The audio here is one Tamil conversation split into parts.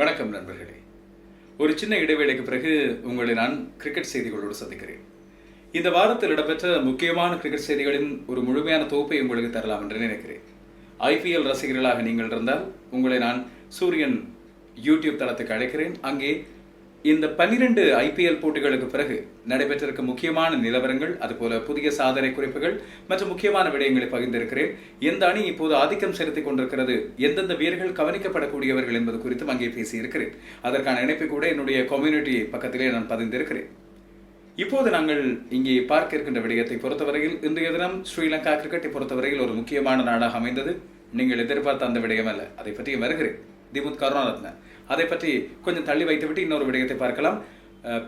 வணக்கம் நண்பர்களே. ஒரு சின்ன இடைவேளைக்கு பிறகு உங்களை நான் கிரிக்கெட் செய்திகளோடு சந்திக்கிறேன். இந்த வாரத்தில் இடம்பெற்ற முக்கியமான கிரிக்கெட் செய்திகளின் ஒரு முழுமையான தொகுப்பை உங்களுக்கு தரலாம் என்று நினைக்கிறேன். ஐபிஎல் ரசிகர்களாக நீங்கள் இருந்தால் உங்களை நான் சூரியன் யூடியூப் தளத்துக்கு அழைக்கிறேன். அங்கே இந்த பன்னிரண்டு ஐபிஎல் போட்டிகளுக்கு பிறகு நடைபெற்றிருக்கும் முக்கியமான நிலவரங்கள் அதுபோல புதிய சாதனை குறிப்புகள் மற்றும் முக்கியமான விடயங்களை பகிர்ந்திருக்கிறேன். எந்த அணி இப்போது ஆதிக்கம் செலுத்திக் கொண்டிருக்கிறது எந்தெந்த வீரர்கள் கவனிக்கப்படக்கூடியவர்கள் என்பது குறித்தும் அங்கே பேசியிருக்கிறேன். அதற்கான இணைப்பு கூட என்னுடைய கம்யூனிட்டி பக்கத்திலே நான் பதிந்திருக்கிறேன். இப்போது நாங்கள் இங்கே பார்க்க இருக்கின்ற விடயத்தை பொறுத்தவரையில் இன்றைய தினம் ஸ்ரீலங்கா கிரிக்கெட்டை பொறுத்தவரையில் ஒரு முக்கியமான நாடாக அமைந்தது. நீங்கள் எதிர்பார்த்த அந்த விடயம் அல்ல அதை பற்றி வருகிறேன். திமுத் கருணாரத்ன அதை பற்றி கொஞ்சம் தள்ளி வைத்துவிட்டு இன்னொரு விடயத்தை பார்க்கலாம்.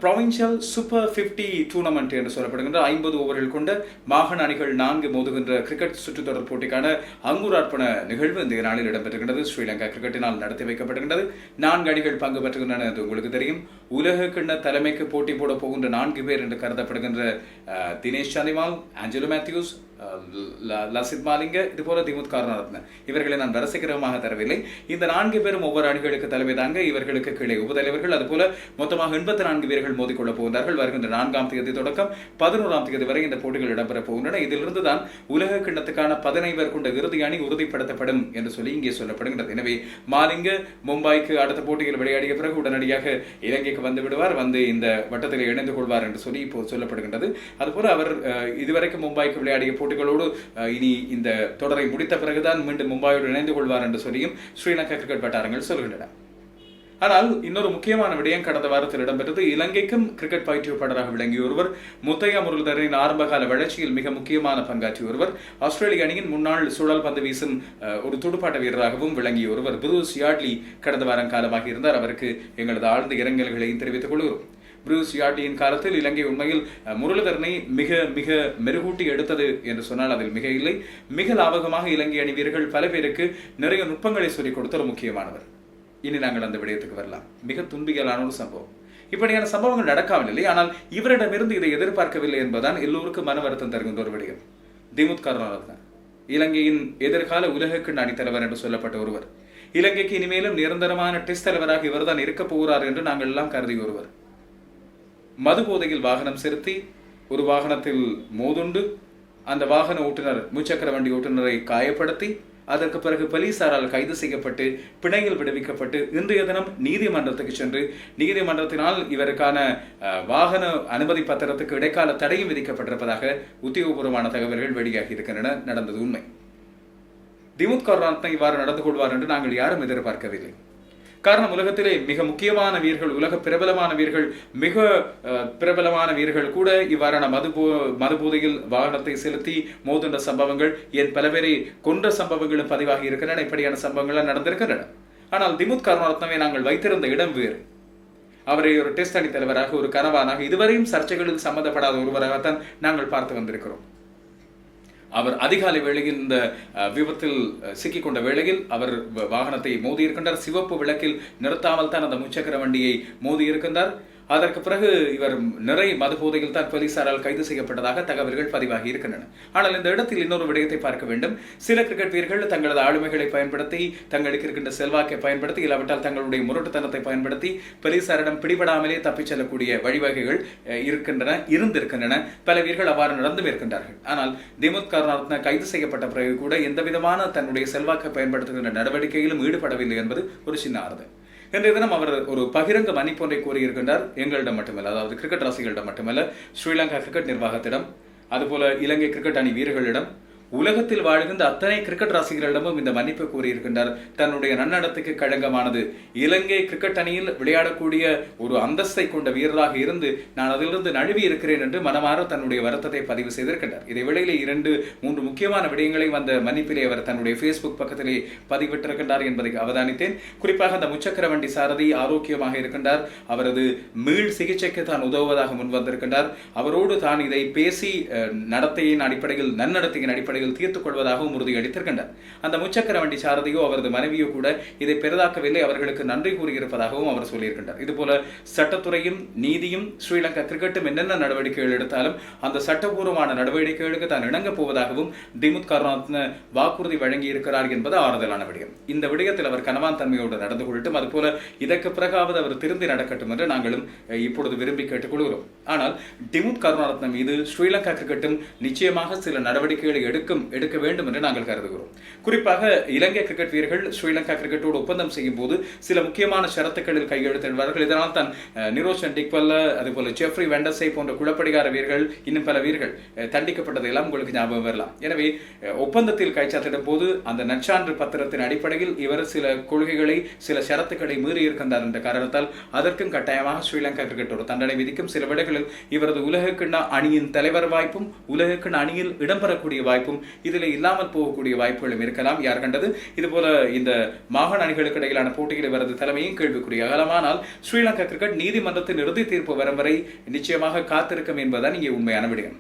ப்ரொவின்ஷியல் சூப்பர் ஃபிஃப்டி டூர்னமெண்ட் என்று சொல்லப்படுகின்ற ஐம்பது ஓவர்கள் கொண்ட மாகாண அணிகள் நான்கு மோதுகின்ற கிரிக்கெட் சுற்றுத்தொடர் போட்டிக்கான அங்குரார்ப்பண நிகழ்வு இந்த நாளில் இடம்பெற்றுகின்றது ஸ்ரீலங்கா கிரிக்கெட்டினால் நடத்தி வைக்கப்படுகின்றது. நான்கு அணிகள் பங்கு பெற்றுகின்றன என்று உங்களுக்கு தெரியும். உலக கிண்ண தலைமைக்கு போட்டி போட போகின்ற நான்கு பேர் என்று கருதப்படுகின்ற தினேஷ் சந்திமால் ஆஞ்சலோ மேத்யூஸ் லசித் மாலிங்க இது போல திமுத் காரணரத்ன இவர்களை நான் வரிசைக்கிரமமாக தரவில்லை. இந்த நான்கு பேரும் ஒவ்வொரு அணிகளுக்கு தலைமை தாங்க இவர்களுக்கு கீழே உபதலைவர்கள். அதுபோல மொத்தமாக எண்பத்தி நான்கு வீரர்கள் மோதிக்கொள்ளப் போகிறார்கள் வருகின்ற நான்காம் தேதி தொடக்கம் பதினோராம் தேதி வரை இந்த போட்டிகள் இடம்பெறப் போகின்றன. இதிலிருந்து தான் உலக கிண்ணத்துக்கான பதினைவர் கொண்ட இறுதி அணி உறுதிப்படுத்தப்படும் என்று சொல்லி இங்கே சொல்லப்படுகின்றது. எனவே மாலிங்க மும்பாய்க்கு அடுத்த போட்டியில் விளையாடிய பிறகு உடனடியாக இலங்கைக்கு வந்து விடுவார். வந்து இந்த வட்டத்தில் இணைந்து கொள்வார் என்று சொல்லி இப்போ சொல்லப்படுகின்றது. அதுபோல அவர் இதுவரைக்கும் மும்பைக்கு விளையாடிய போட்டிகளோடு இனி இந்த தொடரை முடித்த பிறகுதான் மீண்டும் மும்பாயோடு இணைந்து கொள்வார் என்று சொல்லியும் ஸ்ரீலங்கா கிரிக்கெட் வட்டாரங்கள் சொல்கின்றன. ஆனால் இன்னொரு முக்கியமான விடயம் கடந்த வாரத்தில் இடம்பெற்றது. இலங்கைக்கும் கிரிக்கெட் பயிற்றுவிப்பாளராக விளங்கிய ஒருவர் முத்தையா முரளிதரனின் ஆரம்பகால வளர்ச்சியில் மிக முக்கியமான பங்காற்றிய ஒருவர் ஆஸ்திரேலிய அணியின் முன்னாள் சுழல் பந்து வீசும் ஒரு துடுப்பாட்ட வீரராகவும் விளங்கிய ஒருவர் புரூஸ் யாட்லி கடந்த வாரம் காலமாக இருந்தார் அவருக்கு எங்களது ஆழ்ந்த இரங்கல்களையும் தெரிவித்துக் கொள்கிறோம். புரூஸ் யாட்டியின் காலத்தில் இலங்கை உண்மையில் முரளிதரனை மிக மிக மெருகூட்டி எடுத்தது என்று சொன்னால் அதில் மிக இல்லை. மிக லாபகமாக இலங்கை அணி வீரர்கள் பல பேருக்கு நிறைய நுட்பங்களை சொல்லிக் கொடுத்த முக்கியமானவர். இனி நாங்கள் அந்த விடயத்துக்கு வரலாம். மிக துன்பியலான ஒரு சம்பவம். இப்படியான சம்பவங்கள் நடக்காமலில்லை. ஆனால் இவரிடமிருந்து இதை எதிர்பார்க்கவில்லை என்பதுதான் எல்லோருக்கும் மன வருத்தம் தருகின்ற ஒரு விடயம். திமுத் கருணாரத்ன இலங்கையின் எதிர்கால உலகக்கிண்ண தலைவர் என்று சொல்லப்பட்ட ஒருவர். இலங்கைக்கு இனிமேலும் நிரந்தரமான டெஸ்ட் தலைவராக இவர்தான் இருக்கப் போகிறார் என்று நாங்கள் எல்லாம் கருதி ஒருவர். மது போதையில் வாகனம் செலுத்தி ஒரு வாகனத்தில் மோதுண்டு அந்த வாகன ஓட்டுநர் முச்சக்கர வண்டி ஓட்டுநரை காயப்படுத்தி அதற்கு பிறகு போலீசாரால் கைது செய்யப்பட்டு பிணையில் விடுவிக்கப்பட்டு இன்றைய தினம் நீதிமன்றத்துக்கு சென்று நீதிமன்றத்தினால் இவருக்கான வாகன அனுமதி பத்திரத்துக்கு இடைக்கால தடையும் விதிக்கப்பட்டிருப்பதாக உத்தியோகபூர்வமான தகவல்கள் வெளியாகி இருக்கின்றன. நடந்தது உண்மை. திமுத் கருணாரத்ன இவ்வாறு நடந்து கொள்வார் என்று நாங்கள் யாரும் எதிர்பார்க்கவில்லை. காரணம் உலகத்திலே மிக முக்கியமான வீரர்கள் உலக பிரபலமான வீரர்கள் மிக அஹ், பிரபலமான வீரர்கள் கூட இவ்வாறான மது மதுபோதையில் வாகனத்தை செலுத்தி மோதுண்ட சம்பவங்கள் ஏன் பல பேரை கொன்ற சம்பவங்களும் பதிவாகி இருக்கின்றன இப்படியான சம்பவங்கள்லாம் நடந்திருக்கின்றன. ஆனால் திமுத் கருணாரத்னவை நாங்கள் வைத்திருந்த இடம் வேறு. அவரை ஒரு டெஸ்ட் அணி தலைவராக ஒரு கனவானாக இதுவரையும் சர்ச்சைகளில் சம்பந்தப்படாத ஒருவராகத்தான் நாங்கள் பார்த்து வந்திருக்கிறோம். அவர் அதிகாலை வேளையில் இந்த விபத்தில் சிக்கிக்கொண்ட வேளையில் அவர் வாகனத்தை வாகனத்தை மோதியிருக்கின்றார். சிவப்பு விளக்கில் நிறுத்தாமல் தான் அந்த முச்சக்கர வண்டியை மோதியிருக்கின்றார். அதற்கு பிறகு இவர் நிறை மதுபோதையில் தான் போலீசாரால் கைது செய்யப்பட்டதாக தகவல்கள் பதிவாகி இருக்கின்றன. ஆனால் இந்த இடத்தில் இன்னொரு விடயத்தை பார்க்க வேண்டும். சில கிரிக்கெட் வீரர்கள் தங்களது ஆளுமைகளை பயன்படுத்தி தங்களுக்கு இருக்கின்ற செல்வாக்கை பயன்படுத்தி இல்லாவிட்டால் தங்களுடைய முரட்டுத்தனத்தை பயன்படுத்தி போலீசாரிடம் பிடிபடாமலே தப்பிச் செல்லக்கூடிய வழிவகைகள் இருக்கின்றன இருந்திருக்கின்றன. பல வீரர்கள் அவ்வாறு நடந்தும் இருக்கின்றார்கள் ஆனால் திமுத் கருணாரத்ன கைது செய்யப்பட்ட பிறகு கூட எந்த விதமான தன்னுடைய செல்வாக்கை பயன்படுத்துகின்ற நடவடிக்கையிலும் ஈடுபடவில்லை என்பது ஒரு சின்ன ஆறுதல். இன்றைய தினம் அவர் ஒரு பகிரங்க மன்னிப்பு ஒன்றை கூறியிருக்கின்றார். எங்களிடம் மட்டுமல்ல அதாவது கிரிக்கெட் ரசிகர்களிடம் மட்டுமல்ல ஸ்ரீலங்கா கிரிக்கெட் நிர்வாகத்திடம் அதுபோல இலங்கை கிரிக்கெட் அணி வீரர்களிடம் உலகத்தில் வாழ்கின்ற அத்தனை கிரிக்கெட் ரசிகர்களிடமும் இந்த மன்னிப்பு கூறியிருக்கின்றார். தன்னுடைய நன்னடத்துக்கு களங்கமானது இலங்கை கிரிக்கெட் அணியில் விளையாடக்கூடிய ஒரு அந்தஸ்தை கொண்ட வீரராக இருந்து நான் அதிலிருந்து நழுவி இருக்கிறேன் என்று மனமாற தன்னுடைய வருத்தத்தை பதிவு செய்திருக்கின்றார். இதை வேளையிலே இரண்டு மூன்று முக்கியமான விடயங்களை வந்த மன்னிப்பிலே அவர் தன்னுடைய ஃபேஸ்புக் பக்கத்திலே பதிவிட்டிருக்கின்றார் என்பதை அவதானித்தேன். குறிப்பாக அந்த முச்சக்கர வண்டி சாரதி ஆரோக்கியமாக இருக்கின்றார். அவரது மீள் சிகிச்சைக்கு தான் உதவுவதாக முன் வந்திருக்கின்றார் அவரோடு தான் இதை பேசி நடத்தையின் அடிப்படையில் நன்னடத்தையின் அடிப்படையில் முறையில் தீர்த்துக் கொள்வதாகவும் உறுதியளித்திருக்கின்றார் அந்த முச்சக்கர வண்டி சாரதியோ அவரது மனைவியோ கூட இதை பெரிதாக்கவில்லை. அவர்களுக்கு நன்றி கூறியிருப்பதாகவும் அவர் சொல்லியிருக்கின்றார். இதுபோல சட்டத்துறையும் நீதியும் ஸ்ரீலங்கா கிரிக்கெட்டும் என்னென்ன நடவடிக்கைகள் எடுத்தாலும் அந்த சட்டபூர்வமான நடவடிக்கைகளுக்கு தான் இணங்கப் போவதாகவும் திமுத் கருணாத்ன வாக்குறுதி வழங்கி இருக்கிறார் என்பது ஆறுதலான விடயம். இந்த விடயத்தில் அவர் கனவான் தன்மையோடு நடந்து கொள்ளட்டும். அதுபோல இதற்கு பிறகாவது அவர் திருந்தி நடக்கட்டும் என்று நாங்களும் இப்பொழுது விரும்பி கேட்டுக்கொள்கிறோம். ஆனால் டிமுத் கருணாரத்னம் மீது ஸ்ரீலங்கா கிரிக்கெட்டும் நிச்சயமாக சில நடவடிக்கைகளை எடுக்க எடுக்கும் எடுக்க வேண்டும் என்று நாங்கள் கருதுகிறோம். குறிப்பாக இலங்கை கிரிக்கெட் வீரர்கள் ஸ்ரீலங்கா கிரிக்கெட்டோடு ஒப்பந்தம் செய்யும் போது சில முக்கியமான ஷரத்துக்களில் கையெழுத்திடுவார்கள் இதனால் தான் நிரோஷன் டிக்வல்ல அதுபோல ஜெஃப்ரி வெண்டசை போன்ற குளப்படிகார வீரர்கள் இன்னும் பல வீரர்கள் அஹ், தண்டிக்கப்பட்டது எல்லாம் உங்களுக்கு ஞாபகம் வரலாம். எனவே ஒப்பந்தத்தில் கைச்சாத்திடும் போது அந்த நற்சான்று பத்திரத்தின் அடிப்படையில் இவர் சில கொள்கைகளை சில ஷரத்துக்களை மீறி இருக்கின்றார் என்ற காரணத்தால் அதற்கும் கட்டாயமாக ஸ்ரீலங்கா கிரிக்கெட்டோடு தண்டனை விதிக்கும் சில விடைகளில் இவரது உலகக்கிண்ண அணியின் தலைவர் வாய்ப்பும் உலகக்கிண்ண அணியில் இடம்பெறக்கூடிய வாய்ப்பும் இதில் இல்லாமல் போகக்கூடிய வாய்ப்புகளும் இருக்கலாம். யார் கண்டது? இதுபோல இந்த மாகாண அணிகளுக்கு இடையிலான போட்டியில் வரது தலைமையும் கேள்விக்குரிய அகலமானால் ஸ்ரீலங்கா கிரிக்கெட் நீதிமன்றத்தின் இறுதி தீர்ப்பு வரும் வரை நிச்சயமாக காத்திருக்கும் என்பதுதான் இங்கே உண்மையான விடயம்.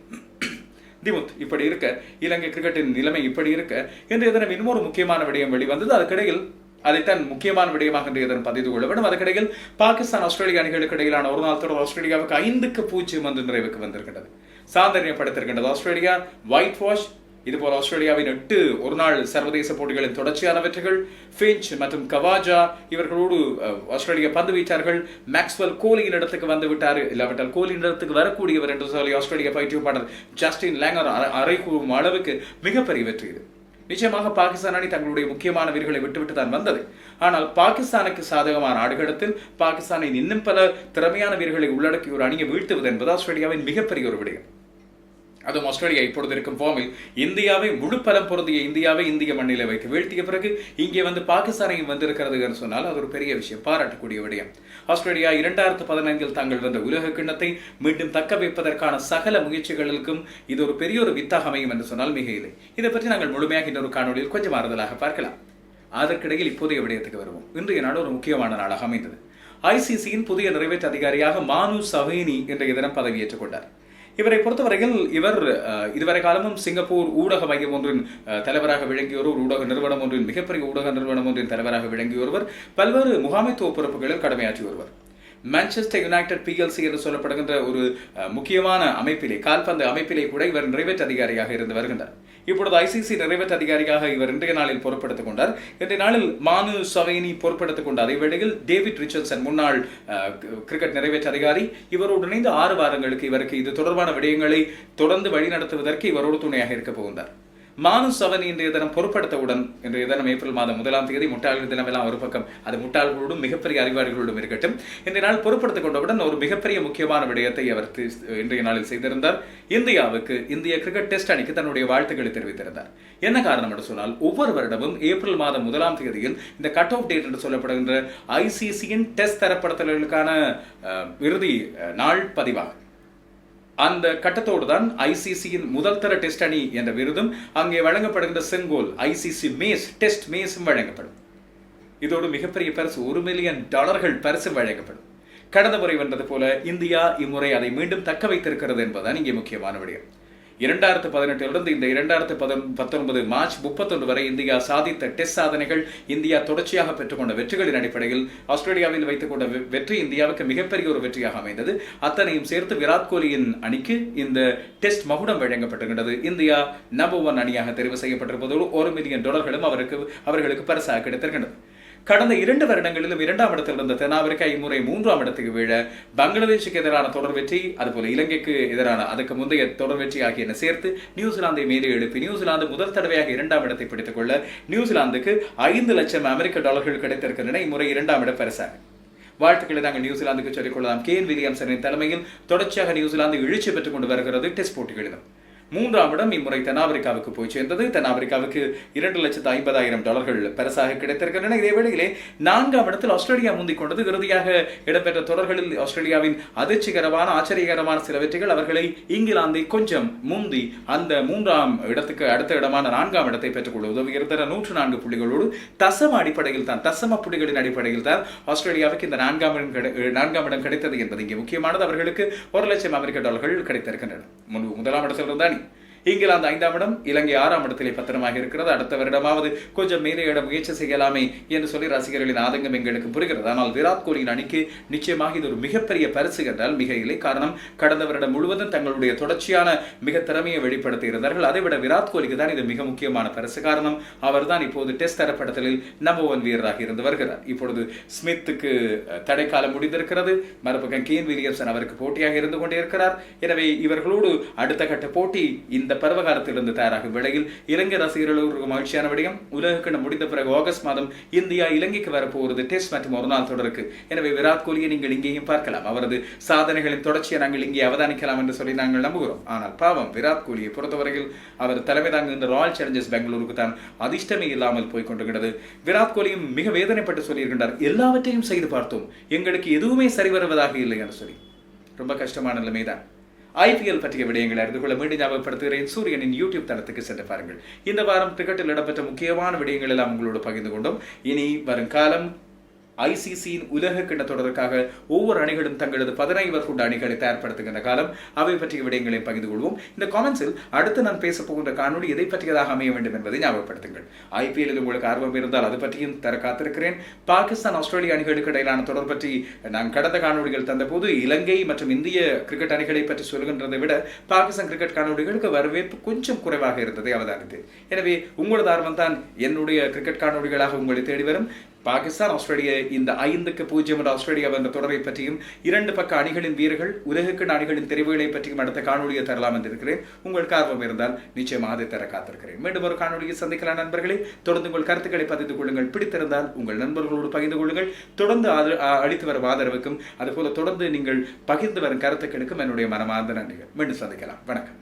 திமுத் இப்படி இருக்க. இலங்கை கிரிக்கெட்டின் நிலைமை இப்படி இருக்க. இன்றைய தினம் இன்னொரு முக்கியமான விடயம் வெளிவந்தது? அதுக்கிடையில் அதைத்தான் முக்கியமான விடயமாக இன்றைய தினம் பதிந்து கொள்ள வேண்டும். அதுக்கிடையில் பாகிஸ்தான் ஆஸ்திரேலிய அணிகளுக்கு இடையிலான ஒரு நாள் தொடர் ஆஸ்திரேலியாவுக்கு ஐந்துக்கு பூஜ்ஜியம் வந்து நிறைவுக்கு வந்திருக்கின்றது. சாதனைப்படுத்திருக்கின்றது ஆஸ்திரேலியா. ஒயிட் வாஷ் இதுபோல் ஆஸ்திரேலியாவின் எட்டு ஒரு நாள் சர்வதேச போட்டிகளின் தொடர்ச்சியான வெற்றிகள் ஃபின்ச் மற்றும் கவாஜா இவர்களோடு ஆஸ்திரேலிய பந்து வீச்சார்கள் மேக்ஸ்வெல் கோலியின் இடத்துக்கு வந்து விட்டார். இல்லாவிட்டால் கோலியின் இடத்துக்கு வரக்கூடியவர் என்று சொல்லி ஆஸ்திரேலிய பயிற்றுவிப்பாளர் ஜஸ்டின் லேங்கர் அறை- அறை கூறும் அளவுக்கு மிகப்பெரிய வெற்றி இது. நிச்சயமாக பாகிஸ்தான் அணி தங்களுடைய முக்கியமான வீரர்களை விட்டுவிட்டு தான் வந்தது. ஆனால் பாகிஸ்தானுக்கு சாதகமான ஆடுகளத்தில் பாகிஸ்தானின் இன்னும் பல திறமையான வீரர்களை உள்ளடக்கி ஒரு அணியை வீழ்த்துவது என்பது ஆஸ்திரேலியாவின் மிகப்பெரிய ஒரு விடயம். அதுவும் ஆஸ்திரேலியா இப்பொழுது இருக்கும் ஃபார்மில் இந்தியாவை முழு பலம் பொருந்திய இந்தியாவை இந்திய மண்ணில வைத்து வீழ்த்திய பிறகு இங்கே வந்து பாகிஸ்தானையும் வந்திருக்கிறது என்று சொன்னால் அது ஒரு பெரிய விஷயம் பாராட்டக்கூடிய விடயம். ஆஸ்திரேலியா இரண்டாயிரத்து பதினைந்தில் தாங்கள் வந்த உலக கிண்ணத்தை மீண்டும் தக்க வைப்பதற்கான சகல முயற்சிகளுக்கும் இது ஒரு பெரிய ஒரு வித்தாக அமையும் என்று சொன்னால் மிக இல்லை. இதை பற்றி நாங்கள் முழுமையாக இன்னொரு காணொளியில் கொஞ்சம் ஆறுதலாக பார்க்கலாம். அதற்கிடையில் இப்போதைய விடயத்துக்கு வருவோம். இன்றைய நாடு ஒரு முக்கியமான நாளாக அமைந்தது. ஐசிசியின் புதிய நிறைவேற்று அதிகாரியாக மானு சவேனி என்ற இதனம் பதவியேற்றுக் கொண்டார். இவரை பொறுத்தவரையில் இவர் அஹ், இதுவரை காலமும் சிங்கப்பூர் ஊடக மையம் ஒன்றின் தலைவராக விளங்கிய ஒரு ஊடக நிறுவனம் ஒன்றின் மிகப்பெரிய ஊடக நிறுவனம் ஒன்றின் தலைவராக விளங்கிய ஒருவர் பல்வேறு முகாமைத்துவ பொறுப்புகளில் கடமையாற்றி வருவர். மான்செஸ்டர் யுனைடெட் பிஎல்சி என்று சொல்லப்படுகின்ற ஒரு முக்கியமான அமைப்பிலே கால்பந்து அமைப்பிலே கூட இவர் நிறைவேற்று அதிகாரியாக இருந்து வருகின்றார். இப்பொழுது ஐசிசி நிறைவேற்று அதிகாரியாக இவர் இன்றைய நாளில் பொறுப்பெடுத்துக் கொண்டார். இன்றைய நாளில் மானு சவைனி பொறுப்பெடுத்துக் கொண்ட அதே வேளையில் டேவிட் ரிச்சர்ட்சன் முன்னாள் அஹ், கிரிக்கெட் நிறைவேற்று அதிகாரி இவரோடு இணைந்து ஆறு வாரங்களுக்கு இவருக்கு இது தொடர்பான விடயங்களை தொடர்ந்து வழிநடத்துவதற்கு இவரோடு துணையாக இருக்க போகின்றார். மானு சவன் இன்றைய தினம் பொறுப்படுத்தவுடன் இன்றைய தினம் ஏப்ரல் மாதம் முதலாம் தேதி முட்டாள்கள் தினம் எல்லாம் ஒரு பக்கம் அது முட்டாள்களோடும் மிகப்பெரிய அறிவாளிகளோடும் இருக்கட்டும். இன்றைய நாள் பொறுப்படுத்திக் கொண்டவுடன் ஒரு மிகப்பெரிய முக்கியமான விடயத்தை அவர் இன்றைய நாளில் செய்திருந்தார். இந்தியாவுக்கு இந்திய கிரிக்கெட் டெஸ்ட் அணிக்கு தன்னுடைய வாழ்த்துக்களை தெரிவித்திருந்தார். என்ன காரணம் என்று சொன்னால் ஒவ்வொரு வருடமும் ஏப்ரல் மாதம் முதலாம் தேதியில் இந்த கட் ஆஃப் டேட் என்று சொல்லப்படுகின்ற ஐசிசியின் டெஸ்ட் தரப்படுத்தல்களுக்கான இறுதி நாள் பதிவாகும் அந்த கட்டத்தோடு தான் ஐசிசியின் முதல் தர டெஸ்ட் அணி என்ற விருதும் அங்கே வழங்கப்படுகின்ற செங்கோல் ஐசிசி மேஸ் டெஸ்ட் மேஸும் வழங்கப்படும். இதோடு மிகப்பெரிய பரிசு ஒரு மில்லியன் டாலர்கள் பரிசு வழங்கப்படும். கடந்த முறை வென்றது போல இந்தியா இம்முறை அதை மீண்டும் தக்க வைத்திருக்கிறது என்பதுதான் இங்கே முக்கியமான விடயம். இரண்டாயிரத்து பதினெட்டிலிருந்து இந்த இரண்டாயிரத்து பத்தொன்பது மார்ச் முப்பத்தொன்று வரை இந்தியா சாதித்த டெஸ்ட் சாதனைகள் இந்தியா தொடர்ச்சியாக பெற்றுக்கொண்ட வெற்றிகளின் அடிப்படையில் ஆஸ்திரேலியாவில் வைத்துக் கொண்ட வெற்றி இந்தியாவுக்கு மிகப்பெரிய ஒரு வெற்றியாக அமைந்தது. அத்தனையும் சேர்த்து விராட் கோலியின் அணிக்கு இந்த டெஸ்ட் மகுடம் வழங்கப்பட்டிருக்கிறது இந்தியா நம்பர் ஒன் அணியாக தெரிவு செய்யப்பட்டிருப்பதோடு ஒரு மில்லியன் டாலர்களும் அவருக்கு அவர்களுக்கு பரிசாக கிடைத்திருக்கின்றது. கடந்த இரண்டு வருடங்களிலும் இரண்டாம் இடத்தில் இருந்த தென்னாப்பிரிக்கா இம்முறை மூன்றாம் இடத்துக்கு வீழ பங்களாதேஷுக்கு எதிரான தொடர் வெற்றி அதுபோல இலங்கைக்கு எதிரான அதுக்கு முந்தைய தொடர் வெற்றி ஆகியன சேர்த்து நியூசிலாந்தை மீது எழுப்பி நியூசிலாந்து முதல் தடவையாக இரண்டாம் இடத்தை பிடித்துக் கொள்ள நியூசிலாந்துக்கு ஐந்து லட்சம் அமெரிக்க டாலர்கள் கிடைத்திருக்கின்றன இம்முறை இரண்டாம் இட பரிசாக. வாழ்த்துக்களை நாங்கள் நியூசிலாந்துக்கு சொல்லிக்கொள்ளலாம் கேன் வில்லியம்சனின் தலைமையில் தொடர்ச்சியாக நியூசிலாந்து எழுச்சி பெற்றுக் கொண்டு வருகிறது டெஸ்ட் போட்டிகளிலும். மூன்றாம் இடம் இம்முறை தென்னாப்பிரிக்காவுக்கு போய் சேர்ந்தது தென்னாப்பிரிக்காவுக்கு இரண்டு லட்சத்து ஐம்பதாயிரம் டாலர்கள் பரிசாக கிடைத்திருக்கின்றன. இதே வேளையிலே நான்காம் இடத்தில் ஆஸ்திரேலியா முந்திக் கொண்டது. இறுதியாக இடம்பெற்ற தொடர்களில் ஆஸ்திரேலியாவின் அதிர்ச்சிகரமான ஆச்சரியகரமான சில வெற்றிகள் அவர்களை இங்கிலாந்தை கொஞ்சம் முந்தி அந்த மூன்றாம் இடத்துக்கு அடுத்த இடமான நான்காம் இடத்தை பெற்றுக்கொள்ள உதவுகிறது. நூற்று நான்கு புள்ளிகளோடு தசம அடிப்படையில் தான் தசம புள்ளிகளின் அடிப்படையில் தான் ஆஸ்திரேலியாவுக்கு இந்த நான்காம் இடம் கிடை- நான்காம் இடம் கிடைத்தது என்பது இங்கே முக்கியமானது. அவர்களுக்கு ஒரு லட்சம் அமெரிக்க டாலர்கள் கிடைத்திருக்கின்றன. முன்பு முதலாம் இடத்தில் இருந்த இங்கிலாந்து ஐந்தாம் இடம் இலங்கை ஆறாம் இடத்திலே பத்திரமாக இருக்கிறது. அடுத்த வருடமாவது கொஞ்சம் மேலே இட முயற்சி செய்யலாமே என்று சொல்லி ரசிகர்களின் ஆதங்கம் எங்களுக்கு புரிகிறது. ஆனால் விராட் கோலியின் அணிக்கு நிச்சயமாக இது ஒரு மிகப்பெரிய பரிசு என்றால் மிக இல்லை. காரணம் கடந்த வருடம் முழுவதும் தங்களுடைய தொடர்ச்சியான மிக திறமையை வெளிப்படுத்தி இருந்தார்கள். அதைவிட விராட் கோலிக்கு தான் இது மிக முக்கியமான பரிசு. காரணம் அவர்தான் இப்போது டெஸ்ட் தரப்படத்தில் நம்பர் ஒன் வீரராக இருந்து வருகிறார். இப்பொழுது ஸ்மித்துக்கு தடை தடைக்காலம் முடிந்திருக்கிறது. மறுபக்கம் கேன் வில்லியம்சன் அவருக்கு போட்டியாக இருந்து கொண்டே இருக்கிறார் எனவே இவர்களோடு அடுத்த கட்ட போட்டி இந்த பருவகாலத்திலிருந்து தயாராகும் வேளையில் இலங்கை ரசிகர்களுக்கு மகிழ்ச்சியான விடயம். உலகக்கிணம் முடிந்த பிறகு ஆகஸ்ட் மாதம் இந்தியா இலங்கைக்கு வரப்போகிறது. டெஸ்ட் மற்றும் ஒருநாள் தொடருக்கு. எனவே விராட் கோலியை நீங்கள் இங்கேயும் பார்க்கலாம். அவரது சாதனைகளின் தொடர்ச்சியை நாங்கள் இங்கே அவதானிக்கலாம் என்று சொல்லி நாங்கள் நம்புகிறோம். ஆனால் பாவம் விராட் கோலியை பொறுத்தவரையில் அவர் தலைமை தாங்குகின்ற ராயல் சேலஞ்சர்ஸ் பெங்களூருக்கு தான் அதிர்ஷ்டமே இல்லாமல் போய் கொண்டிருக்கிறது விராட் கோலியும் மிக வேதனைப்பட்டு சொல்லியிருக்கின்றார். எல்லாவற்றையும் செய்து பார்த்தோம். எங்களுக்கு எதுவுமே சரி வருவதாக இல்லை என்று சொல்லி. ரொம்ப கஷ்டமான நிலைமை தான் ஐபிஎல் பற்றிய விடயங்களை அறிந்து கொள்ள மீண்டும் ஞாபகப்படுத்துகிறேன். சூரியனின் யூடியூப் தளத்துக்கு சென்று பாருங்கள். இந்த வாரம் கிரிக்கெட்டில் இடம்பெற்ற முக்கியமான விடயங்கள் எல்லாம் உங்களோடு பகிர்ந்து கொண்டோம். இனி வருங்காலம் ஐசிசியின் உலக கிண்ண தொடருக்காக ஒவ்வொரு அணிகளும் தங்களது பதினைவர் கொண்ட அணிகளை தயார்படுத்துகின்ற காலம். அவை பற்றிய விடயங்களை பகிர்ந்து கொள்வோம். இந்த காமெண்ட்ஸில் அடுத்து நான் பேச போகின்ற காணொலி எதை பற்றியதாக அமைய வேண்டும் என்பதை ஞாபகப்படுத்துங்கள். ஐபிஎல்லில் உங்களுக்கு ஆர்வம் இருந்தால் அது பற்றியும் தர காத்திருக்கிறேன். பாகிஸ்தான் ஆஸ்திரேலிய அணிகளுக்கு இடையிலான தொடர் பற்றி நான் கடந்த காணொலிகள் தந்தபோது இலங்கை மற்றும் இந்திய கிரிக்கெட் அணிகளை பற்றி சொல்கின்றதை விட பாகிஸ்தான் கிரிக்கெட் காணொலிகளுக்கு வரவேற்பு கொஞ்சம் குறைவாக இருந்ததை அவதானித்தேன். எனவே உங்களது ஆர்வம் தான் என்னுடைய கிரிக்கெட் காணொலிகளாக உங்களை தேடி வரும். பாகிஸ்தான் ஆஸ்திரேலிய இந்த ஐந்துக்கு பூஜ்ஜியம் என்ற ஆஸ்திரேலியா என்ற தொடரை பற்றியும் இரண்டு பக்க அணிகளின் வீரர்கள் உலகக்கிண அணிகளின் தெரிவுகளை பற்றியும் அடுத்த காணொலியை தரலாம் என்று இருக்கிறேன் உங்களுக்கு ஆர்வம் இருந்தால் நிச்சயமாக அதை தர காத்திருக்கிறேன். மீண்டும் ஒரு காணொலியை சந்திக்கலாம் நண்பர்களே. தொடர்ந்து உங்கள் கருத்துக்களை பதிந்து கொள்ளுங்கள். பிடித்திருந்தால் உங்கள் நண்பர்களோடு பகிர்ந்து கொள்ளுங்கள். தொடர்ந்து அளித்து வரும் ஆதரவுக்கும் அதுபோல தொடர்ந்து நீங்கள் பகிர்ந்து வரும் கருத்துக்களுக்கும் என்னுடைய மனமார்ந்த நன்றிகள். மீண்டும் சந்திக்கலாம். வணக்கம்.